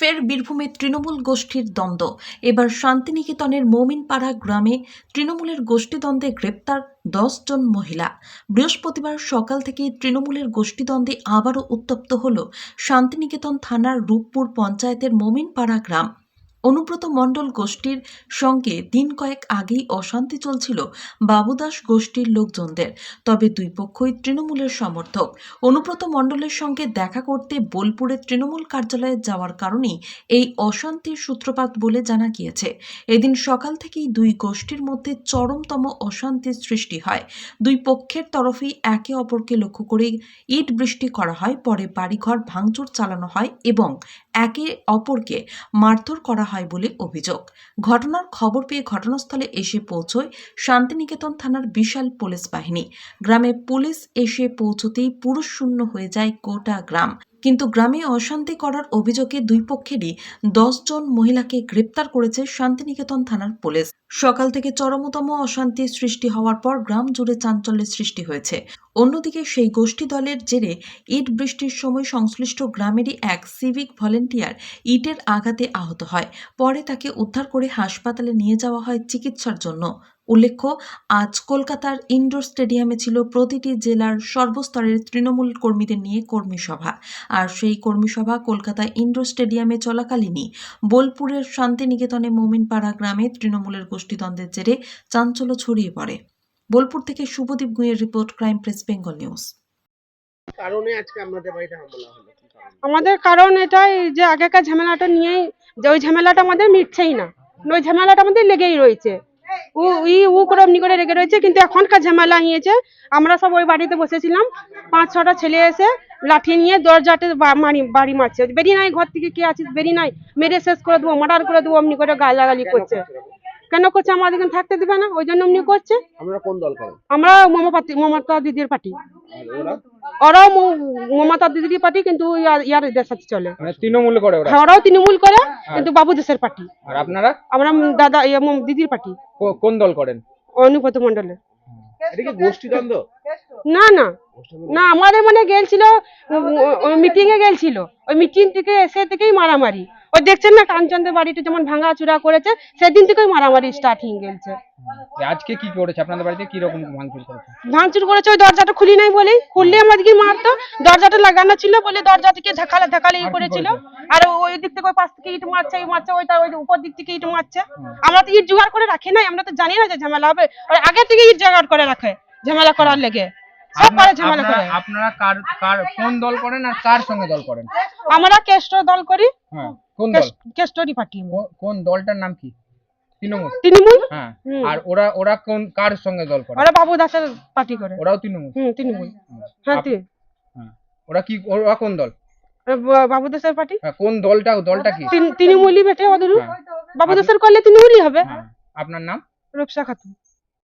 ফের বীরভূমে তৃণমূল গোষ্ঠীর দ্বন্দ্ব। এবার শান্তিনিকেতনের মৌমিনপাড়া গ্রামে তৃণমূলের গোষ্ঠীদ্বন্দ্বে গ্রেপ্তার জন মহিলা। বৃহস্পতিবার সকাল থেকে তৃণমূলের গোষ্ঠীদ্বন্দ্বে আবারও উত্তপ্ত হল শান্তিনিকেতন থানার রূপপুর পঞ্চায়েতের মৌমিনপাড়া গ্রাম। অনুব্রত মণ্ডল গোষ্ঠীর সঙ্গে দিন কয়েক আগেই অশান্তি চলছিল বাবুদাস গোষ্ঠীর লোকজনদের। তবে দুই পক্ষই তৃণমূলের সমর্থক। অনুব্রত মণ্ডলের সঙ্গে দেখা করতে বোলপুরের তৃণমূল কার্যালয়ে যাওয়ার কারণেই এই অশান্তির সূত্রপাত বলে জানা গিয়েছে। এদিন সকাল থেকেই দুই গোষ্ঠীর মধ্যে চরমতম অশান্তির সৃষ্টি হয়। দুই পক্ষের তরফেই একে অপরকে লক্ষ্য করে ইট বৃষ্টি করা হয়, পরে বাড়িঘর ভাঙচুর চালানো হয় এবং একে অপরকে মারধর করা হয় বলে অভিযোগ। ঘটনার খবর পেয়ে ঘটনাস্থলে এসে পৌঁছয় শান্তিনিকেতন থানার বিশাল পুলিশ বাহিনী। গ্রামে পুলিশ এসে পৌঁছতেই পুরুষ শূন্য হয়ে যায় গোটা গ্রাম। কিন্তু গ্রামে অশান্তি করার অভিযোগে দুই পক্ষেরই জন মহিলাকে গ্রেপ্তার করেছে শান্তিনিকেতন থানার পুলিশ। সকাল থেকে চরমতম অশান্তির সৃষ্টি হওয়ার পর গ্রাম জুড়ে চাঞ্চল্যের সৃষ্টি হয়েছে। অন্যদিকে সেই গোষ্ঠী দলের জেরে ইট বৃষ্টির সময় সংশ্লিষ্ট গ্রামেরই এক সিভিক ভলেন্টিয়ার ইটের আঘাতে আহত হয়। পরে তাকে উদ্ধার করে হাসপাতালে নিয়ে যাওয়া হয় চিকিৎসার জন্য। উল্লেখ্য আজ কলকাতার ইনডোর স্টেডিয়ামে ছিল প্রতিটি জেলার সর্বস্তরের তৃণমূল কর্মীদের নিয়ে কর্মী সভা। আর সেই কর্মী সভা কলকাতা ইনডোর স্টেডিয়ামে চলাকালীনই বোলপুরের শান্তিনিকেতনে মোমিনপাড়া গ্রামে তৃণমূলের গোষ্ঠীদ্বন্দ্বের জেরে চাঞ্চল্য ছড়িয়ে পড়ে। বোলপুর থেকে Subhadip গুঁয়ের report crime press Bengal news. কারণে আজকে আপনাদের বাড়িতে হামলা হলো? আমাদের কারণ এটাই যে আগেকার ঝামেলাটা নিয়েই যে ওই ঝামেলাটা আমাদের মিটছেই না। ওই ঝামেলাটা আমাদের লেগেই রয়েছে। ও ই উ করে অমনি করে রয়েছে কিন্তু এখনকার ঝামেলা হয়েছে। আমরা সব ওই বাড়িতে বসেছিলাম পাঁচ ছটা ছেলে এসে লাঠি নিয়ে দরজাতে মারি বাড়ি মারছে। বেরি নাই ঘর থেকে কে আছিস? বেরি নাই মেরে শেষ করে দেবো মার্ডার করে দেবো অমনি করে গালাগালি করছে। কেন করছে? আমাদের থাকতে দিবে না ওই জন্য করছে। আপনারা কোন দল আমরা মমপাতি মমতা দিদির পার্টি। ওরাও মমতা দিদির পার্টি কিন্তু ইয়ার ইয়ার এদের সাথে চলে। মানে তৃণমূল করে ওরা? হ্যাঁ ওরাও তৃণমূল করে কিন্তু বাবু দেশের পার্টি। আর আপনারা? আমরা দাদা ইয়ে দিদির পার্টি। কোন দল করেন? অনুপত গোষ্ঠীদ্বন্দ্ব? না না। না আমাদের মানে গেলছিল মিটিং এ গেলছিল। ওই মিটিং থেকে এসে থেকেই মারামারি। ওই দেখছেন না কাঞ্চনদের বাড়িটা যেমন ভাঙা চুরা করেছে সেদিন থেকেই মারামারি স্টার্টিং গেলছে যে আজকে কি করেছে? আপনাদের বাড়িতে কি রকম ভাঙচুর করেছে? ভাঙচুর করেছে ওই দরজাটা খুলি নাই বলেই। খুললে আমাদেরকে মারতো দরজাটা লাগানো ছিল বলে দরজা থেকে ধাকালে ধাকালে ই আর করেছিল। আর ওই দিক থেকে ওই পাশ থেকে ইট মারছে এই মারছে ওই তার ওই উপর দিক থেকে ইট মারছে। আমরা তো ইট জোগাড় করে রাখি নাই আমরা তো জানি না যে ঝামেলা হবে। ওই আগে থেকে ইট জোগাড় করে রাখে ঝামেলা করার লেগে। সব পারে ঝামেলা করে। আপনারা কার কার কোন দল করেন আর কার সঙ্গে দল করেন? আমরা কেষ্ট দল করি। হ্যাঁ। কেষ্টরি পার্টি। কোন দলটার নাম কি? তৃণমূল। তৃণমূল? হ্যাঁ। আর ওরা ওরা কোন কার সঙ্গে দল করে? ওরা বাবু দাসের পার্টি করে। ওরাও তৃণমূল? হুম তৃণমূল। হ্যাঁ আপ- হ্যাঁ। ওরা কি ওরা কোন দল? বাবু দাসের পার্টি? হ্যাঁ কোন দলটা দলটা কি? তৃণমূলই বেটে ওদের হ্যাঁ। বাবু দাসের করলে তৃণমূলই হবে। হ্যাঁ। আপনার নাম? রূপসা খাতুন।